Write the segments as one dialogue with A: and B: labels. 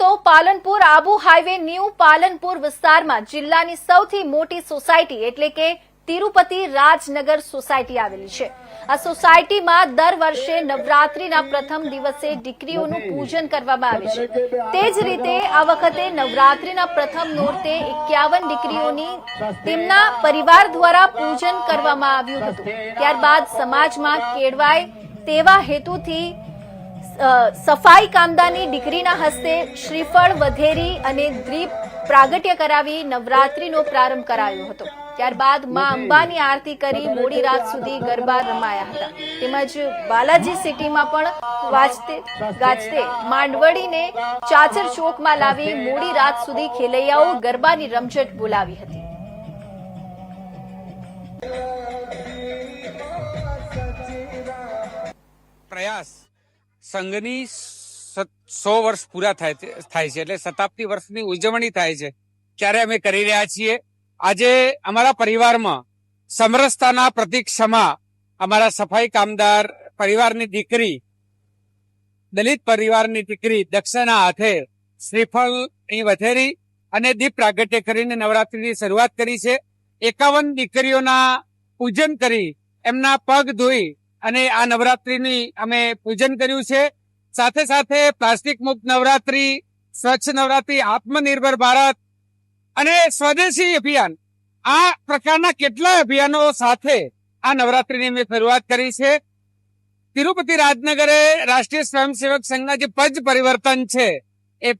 A: તો Palanpur Abu highway new Palanpur વિસ્તારમાં જિલ્લાની સૌથી મોટી સોસાયટી એટલે કે તિરુપતિ રાજનગર સોસાયટી આવેલી છે. આ સોસાયટીમાં દર વર્ષે નવરાત્રીના પ્રથમ દિવસે દીકરીઓનું પૂજન કરવામાં આવે છે. તે જ રીતે આ વખતે નવરાત્રીના પ્રથમ નોરતે એકાવન દીકરીઓની તેમના પરિવાર દ્વારા પૂજન કરવામાં આવ્યું હતું. ત્યારબાદ સમાજમાં કેળવાય તેવા હેતુથી સફાઈ કામદારની દીકરીના હસ્તે શ્રીફળ વધેરી અને દ્વીપ પ્રાગટ્ય કરાવી નવરાત્રીનો પ્રારંભ કરાયો હતો. ત્યારબાદમાં અંબાની આરતી કરી મોડી રાત સુધી ગરબા રમાયા હતા. તેમજ બાલાજી સિટીમાં પણ વાજતે ગાજતે માંડવડીને ચાચર ચોકમાં લાવી મોડી રાત સુધી ખેલૈયાઓ ગરબાની રમઝટ બોલાવી હતી.
B: પ્રયાસ. સંઘની સો વર્ષ પૂરા થાય થાય છે, એટલે શતાબ્દી વર્ષની ઉજવણી થાય છે. ત્યારે અમે કરી રહ્યા છીએ? આજે અમારા પરિવારમાં સમરસતાના પ્રતિક ક્ષમા અમારા સફાઈ કામદાર પરિવારની દીકરી, દલિત પરિવારની દીકરી દક્ષના હાથે શ્રીફળ અહીં વધેરી અને દીપ પ્રાગટ્ય કરીને નવરાત્રીની શરૂઆત કરી છે. એકાવન દીકરીઓના પૂજન કરી એમના પગ ધોઈ અને આ નવરાત્રિની અમે પૂજન કર્યું છે. સાથે સાથે પ્લાસ્ટિક મુક્ત નવરાત્રિ, સ્વચ્છ નવરાત્રિ, આત્મનિર્ભર ભારત અને સ્વદેશી અભિયાન. આ પ્રકારના કેટલાય અભિયાનો સાથે આ નવરાત્રિની અમે શરૂઆત કરી છે. તિરુપતિ રાજનગરે રાષ્ટ્રીય સ્વયંસેવક સંઘના જે પંચ પરિવર્તન છે, એ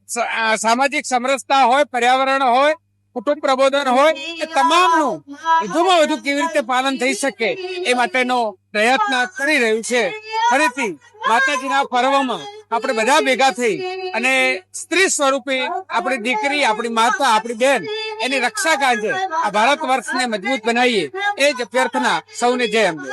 B: સામાજિક સમરસતા હોય, પર્યાવરણ હોય કુટુંબ પ્રબોધન હોય એ તમામનું વધુમાં વધુ કેવી રીતે પાલન થઈ શકે એ માટેનો પ્રયત્ન કરી રહ્યું છે. ફરીથી માતાજીના પર્વમાં આપણે બધા ભેગા થઈ અને સ્ત્રી સ્વરૂપે આપણી દીકરી આપણી માતા આપણી બેન એની રક્ષા કાજે આ ભારત વર્ષને મજબૂત બનાવીએ. એ જ અભ્યર્થના સૌને જય અંબે.